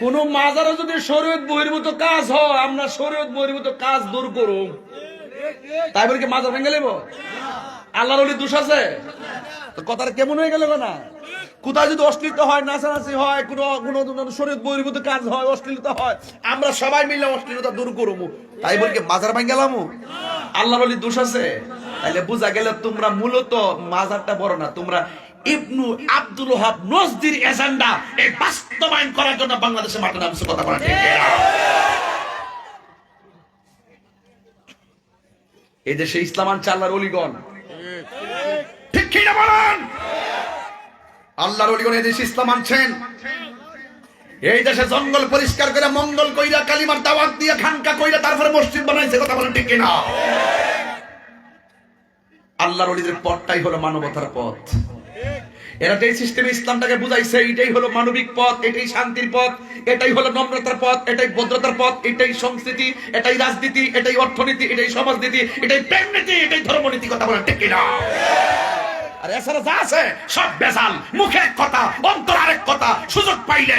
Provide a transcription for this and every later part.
কোন মাজারে যদি শরীয়ত বহির্ভূত কাজ হয়, আমরা শরীয়ত বহির্ভূত কাজ দূর করুম তাই বলে কি মাজার ভেঙে নেব আল্লাহর দোষ আছে? কথাটা কেমন হয়ে গেল না কোথায় যদি অশ্লীলতা হয়, নাচানাচি হয়, কোনো কোনো শরীয়ত বহির্ভূত কাজ হয়, অশ্লীলতা হয়, আমরা সবাই মিলে অশ্লীলতা দূর করব। তাই বলে কি মাজার ভেঙে গেলাম আল্লাহর ওলি দোষ আছে? তাইলে বোঝা গেল তোমরা মূলত মাজারটা বড় না, তোমরা ইবনু আব্দুল ওহাব নজদির এজেন্ডা এই বাস্তবায়ন করার জন্য বাংলাদেশে মাঠে নামছে কথা বলা ঠিক এই দেশে ইসলাম আনছে অলিগণ ঠিক কিনা বলেন? আল্লাহর অলিগণ এই দেশে ইসলাম আনছেন। এই দেশে জঙ্গল পরিষ্কার করে মঙ্গল কইরা কালিমার দাওয়াত দিয়ে খানকা কইরা তারপরে মসজিদ বানাইছে, কথা বলেন ঠিক কিনা? আল্লাহর অলিদের পথটাই হলো মানবতার পথ। এরা যে সিস্টেমে ইসলামটাকে বুঝাইছে, এটাই হলো মানবিক পথ, এটাই শান্তির পথ, এটাই হলো নম্রতার পথ, এটাই ভদ্রতার পথ, এটাই সংস্কৃতি, এটাই রাজনীতি, এটাই অর্থনীতি, এটাই সমাজনীতি, এটাই প্রেমনীতি এটাই ধর্মনীতি কথা বলে ঠিক না আর এছাড়া যা আছে, সব বেজাল, মুখে কথা, অন্তর আরেক কথা, সুযোগ পাইলে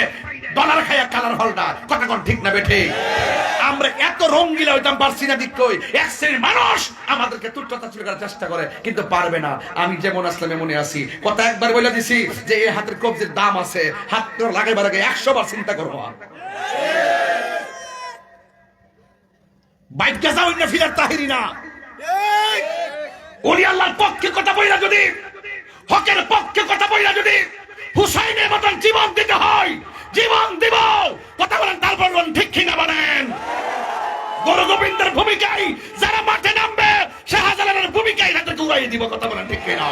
ডলার খাইয়া কালার হলটা কথা কোন ঠিক না বেঠে? আমরা এত রঙ্গিলা হইতাম পারছি না দিক কই এক শ্রেণির মানুষ আমাদেরকে তুচ্ছতা চুরি করার চেষ্টা করে, কিন্তু পারবে না। আমি যেমন আসলাম এমনই আছি। কথা একবার বলে দিছি যে এই হাতের কবজির দাম আছে, হাত লাগাইবার আগে একশো বার চিন্তা করব বাইক গেছা হইনা ফিরার তাহিরি না। উনি আল্লাহর পক্ষে কথা বইলা যদি, হকের পক্ষে কথা বইলা যদি, হুসাইনের মতন জীবন দিতে হয় জীবন দিব। কথা বলেন তারপর ঠিক কিনা বলেন? গুরু গোবিন্দের ভূমিকায় যারা মাঠে নামবে শাহজালালের ভূমিকায় তাদেরকে উড়াই দিব, কথা বলেন, ঠিক কিনা?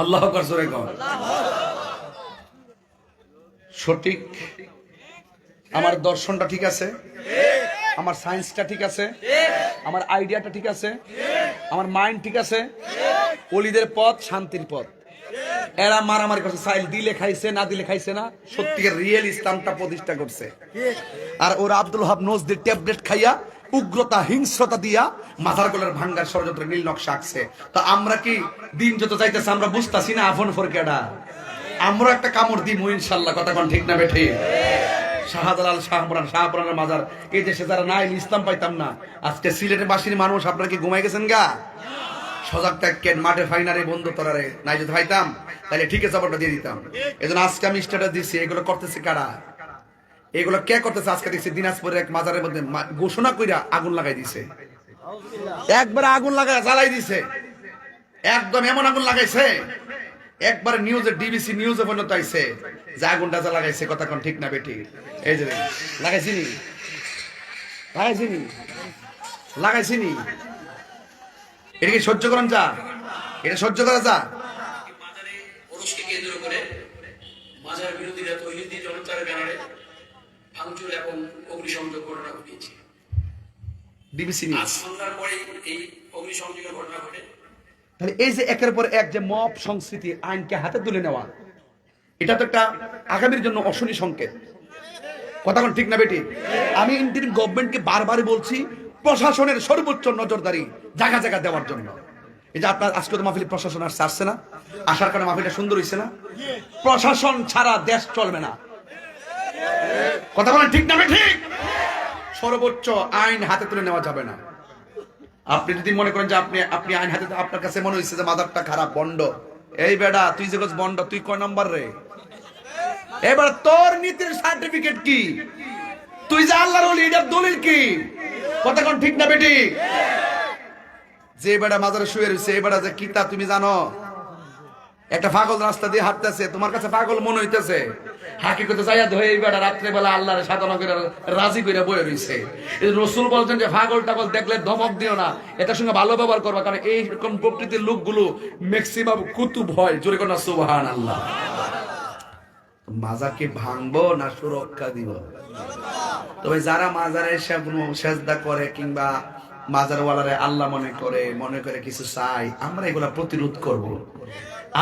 আল্লাহ সঠিক। আমার দর্শনটা ঠিক আছে? আমার সায়েন্সটা ঠিক আছে? আমার আইডিয়াটা ঠিক আছে? আমার মাইন্ড ঠিক আছে? অলিদের পথ, শান্তির পথ। এরা মারামারি করছে। সাইল দিলে খাইছে, না দিলে খাইছে না। সত্যিকার রিয়েল ইসলামটা প্রতিষ্ঠা করছে। আর ওরা আব্দুল হাব নজদের ট্যাবলেট খাইয়া উগ্রতা, হিংস্রতা দিয়া মাথার গোলের ভাঙ্গার ষড়যন্ত্র নীল নকশা আঁকছে। তো আমরা কি দিন যত চাইতেছে আমরা বুঝতাছি না আফন ফরকেডা আমরা একটা কামড় দিব ইনশাল্লাহ, কথা কোন ঠিক না বেঠে? শাহজালাল শাহপুরান শাহপুরানের মাজার। এই দেশে যারা ইসলাম পাইতাম না। আজকে সিলেটের বাসির মানুষ, আপনারা কি ঘুমাই গেছেন গা? সজাগ থাকেন, মাঠে ফাইনারে বন্ধু নাই যদি পাইতাম তাহলে ঠিক আছে দিয়ে দিতাম। আজকে আমি স্ট্যাটাস দিচ্ছি এগুলো করতেছে কারা? এগুলো কে করতেছে? আজকে দেখছি দিনাজপুরের এক মাজারের মধ্যে ঘোষণা কইরা আগুন লাগাই দিছে। একবার আগুন লাগাই জ্বালাই দিছে। একদম এমন আগুন লাগাইছে। একবার নিউজে ডিবিসি নিউজে পর্যন্ত আইছে যে আগুনটা যা লাগাইছে। কথা কোন ঠিক না বেটি? এই যে দেখেন, লাগাইছি নি লাগাইছি নি লাগাইছি নি এটা কি সহ্য করেন যা? এটা সহ্য করা যা? কেন্দ্র করে মাজার বিরোধীরা তৈরি জনতার ব্যানারে ভাঙচুর এবং অগ্নিসংযোগ ঘটনা ঘটিয়েছে। ডিবিসি আজ নিউজ সন্ধ্যার পরে এই অগ্নিসংযোগের ঘটনা ঘটে। তাহলে এই যে একের পর এক যে মব সংস্কৃতি আইনকে হাতে তুলে নেওয়া এটা তো একটা আগামীর জন্য অশনি সংকেত। কথা ঠিক না বেটি? আমি ইন্ডিয়ান গভর্নমেন্টকে বারবার বলছি প্রশাসনের সর্বোচ্চ নজরদারি জায়গা জায়গা দেওয়ার জন্য। এই যে আপনার আজকে তো মাহফিল প্রশাসন আর আসছে না। আসার কারণে মাহফিলটা সুন্দর হয়েছে না। প্রশাসন ছাড়া দেশ চলবে না। কথা বলেন ঠিক না ঠিক? সর্বোচ্চ আইন হাতে তুলে নেওয়া যাবে না। আপনি যদি মনে করেন যে আপনি আপনি আইন হাতে, আপনার কাছে মনে হচ্ছে যে মাদারটা খারাপ, বন্ড। এই বেডা, তুই যে বন্ড, তুই কয় নাম্বার রে? এবার তোর নীতির সার্টিফিকেট কি? তুই যে আল্লাহর এটার দলিল কি? কথা কোন ঠিক না বেটি যে বেটা মাজারে শুয়ে রয়েছে এই বেটা যে কিতা, তুমি জানো? একটা পাগল রাস্তা দিয়ে হাঁটতেছে, তোমার কাছে পাগল মনে হইতেছে। হাকিকতে যাইয়া ধরে এই বেটা রাত্রে বেলা আল্লাহরে সাধনা করে রাজি করে বয়ে এই রসুল বলছেন যে পাগল টাগল দেখলে ধমক দিও না এটার সঙ্গে ভালো ব্যবহার করবা, কারণ এইরকম প্রকৃতির লোকগুলো ম্যাক্সিমাম জোরে সুবহান আল্লাহ মাজাকে ভাঙবো না সুরক্ষা দিব? তবে যারা মাজারে সেজদা করে কিংবা মাজারওয়ালারে আল্লাহ মনে করে মনে করে কিছু চাই আমরা এগুলা প্রতিরোধ করব।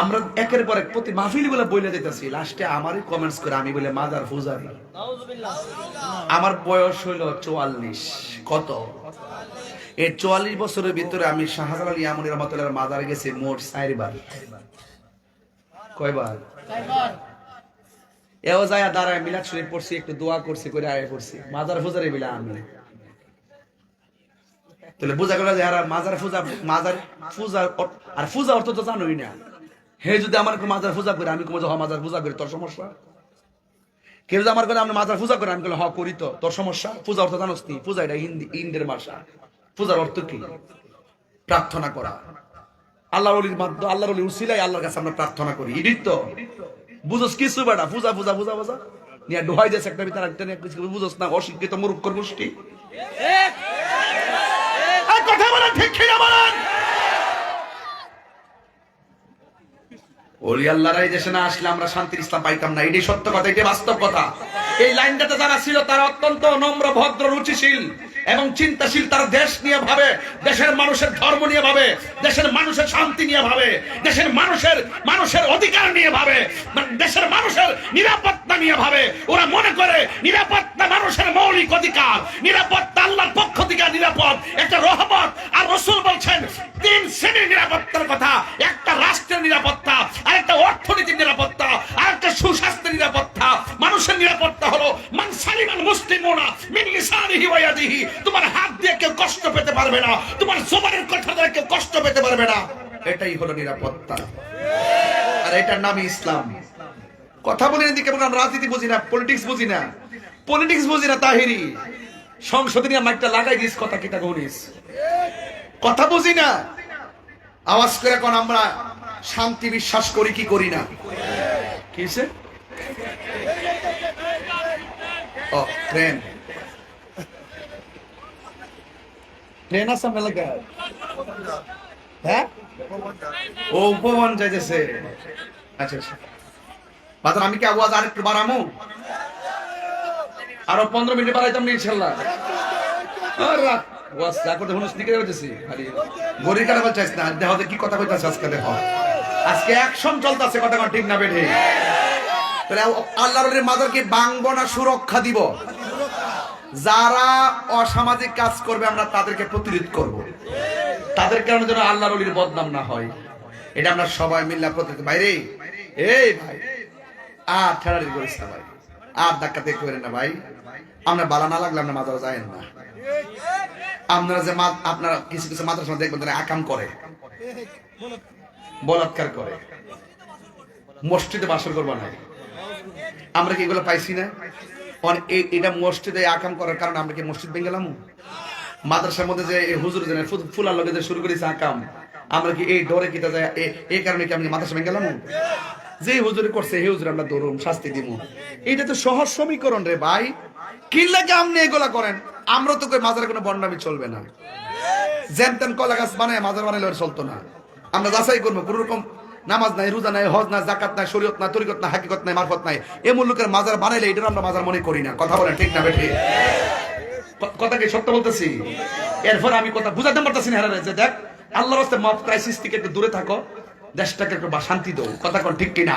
আমরা একের পর এক প্রতি মাহফিলগুলা বইলে দিতেছি। লাস্টে আমারই কমেন্টস করে আমি বলে মাজার ফুজারি আমার বয়স হইল চুয়াল্লিশ। কত? এই চুয়াল্লিশ বছরের ভিতরে আমি শাহজালাল আমনি রহমতুল্লাহ মাজারে গেছি মোট চারবার। কয়বার? এও যায় দাঁড়ায়, মিলাদ শরীফ পড়ছি, একটু দোয়া করছি, করে আয় পড়ছি। মাজার ফুজারে বিলা আমি। তাহলে বোঝা গেল যে মাজার ফুজা মাজার ফুজা আর ফুজা অর্থ তো জানোই না। হে যদি আমার কোনো মাজার পূজা করে আমি কোনো হ মাজার পূজা করি তোর সমস্যা? কেউ যদি আমার কথা আমি মাজার পূজা করে আমি বলে হ করি তো তোর সমস্যা? পূজা অর্থ জানোস নি পূজা এটা হিন্দি ইন্দের ভাষা। পূজার অর্থ কি? প্রার্থনা করা। আল্লাহর অলির মাধ্যমে আল্লাহর অলির উসিলাই আল্লাহর কাছে আমরা প্রার্থনা করি। ইডিট তো? বুঝোস কিছু বেটা? পূজা পূজা পূজা পূজা। নিয়ে ডোহাই যাচ্ছে একটা ভিতরে একটা নিয়ে কিছু বুঝোস না অশিক্ষিত মূর্খর গোষ্ঠী। কথা বলেন ঠিক কিনা বলেন? ওলি আল্লাহরা দেশে না আসলে আমরা শান্তির ইসলাম পাইতাম না। এটাই সত্য কথা, এটাই বাস্তব কথা। এই লাইনটাতে যারা ছিল তারা অত্যন্ত নম্র, ভদ্র, রুচিশীল। এবং চিন্তাশীল তারা দেশ নিয়ে ভাবে, দেশের মানুষের ধর্ম নিয়ে ভাবে, দেশের মানুষের শান্তি নিয়ে ভাবে, দেশের মানুষের মানুষের অধিকার নিয়ে ভাবে মানে দেশের মানুষের নিরাপত্তা নিয়ে ভাবে। ওরা মনে করে নিরাপত্তা মানুষের মৌলিক অধিকার, নিরাপত্তা আল্লাহর পক্ষ থেকে নিরাপদ। একটা রহমত। আর রসুল বলছেন, তিন শ্রেণির নিরাপত্তার কথা। একটা রাষ্ট্রের নিরাপত্তা, আরেকটা অর্থনীতির নিরাপত্তা, আরেকটা সুস্বাস্থ্যের নিরাপত্তা। মানুষের নিরাপত্তা হলো। তোমার হাত দিয়ে কেউ কষ্ট পেতে পারবে না। তোমার কথা কেউ কষ্ট পেতে পারবে না। এটাই হলো নিরাপত্তা। আর এটার নামই ইসলাম। কথা বলি না দিকে আমরা রাজনীতি বুঝি না, পলিটিক্স বুঝি না। পলিটিক্স বুঝি না, তাহিরি। সংসদে নিয়ে মাইকটা লাগাই দিস, কথা কিটা গনিস কথা বুঝি না। আওয়াজ করে এখন আমরা শান্তি বিশ্বাস করি কি করি না? কিসে? ও ও উপবন আচ্ছা আচ্ছা আমি কি আওয়াজ আর একটু বাড়ামু আরও পনেরো মিনিট বাড়াইতাম না ইনশাল্লাহ যা করতে হুনুস নিকে হইতেছি খালি গরির কাটা না দেহ কি কথা কইতাছে আজকে দেখো আজকে অ্যাকশন চলতেছে কথা ঠিক না বেঠে তাহলে আল্লাহর মাদারকে বাংবো না, সুরক্ষা দিব। যারা অসামাজিক কাজ করবে, আমরা তাদেরকে প্রতিরোধ করব। তাদের কারণে যেন আল্লাহর অলির বদনাম না হয়। এটা আমরা সবাই মিল্লা প্রতিরোধ ভাইরে এই ভাই, আর ঠেলারি করিস না ভাই, আর ধাক্কাতে করেন না ভাই। আমরা বালা না লাগলে আমরা মাথাও যায় না। আপনারা যে আপনারা কিছু কিছু মাদ্রাসা দেখবেন, তারা আকাম করে। বলাৎকার করে। মসজিদে বাসর করব না। আমরা কি এগুলো পাইছি না? এটা মসজিদে আকাম করার কারণে আমরা কি মসজিদ ভেঙে গেলাম? মাদ্রাসার মধ্যে যে হুজুর ফুলার লগে যে শুরু করেছে আকাম, আমরা কি এই ডরে কিটা যায় এই কারণে কি আমি মাদ্রাসা ভেঙে গেলাম? যে হুজুরে করছে এই হুজুর, আমরা ধরুন, শাস্তি দিব এটা তো সহজ সমীকরণ রে ভাই। কি লাগে আপনি এগুলা করেন? আমরা তো কই মাজারে কোনো বন্ডামি চলবে না। যেন তেন কলা গাছ বানায়, মাজার বানাইলে চলতো না। আমরা যাচাই করব, কোনো রকম নামাজ নাই, রোজা নাই, হজ না জাকাত নাই, শরীয়ত না তরিকত না হাকিকত নাই, মারফত নাই এমন লোকের মাজার বানাইলে এটা আমরা মাজার মনে করি না। কথা বলেন ঠিক না বেঠে? কথা কি সত্য বলতেছি? এরপর আমি কথা বুঝাতে পারতেছি না হেরারে, যে দেখ, আল্লাহর রাস্তায় মাফ ক্রাইসিস থেকে একটু দূরে থাকো, দেশটাকে একটু শান্তি দাও। কথা কোন ঠিক কিনা?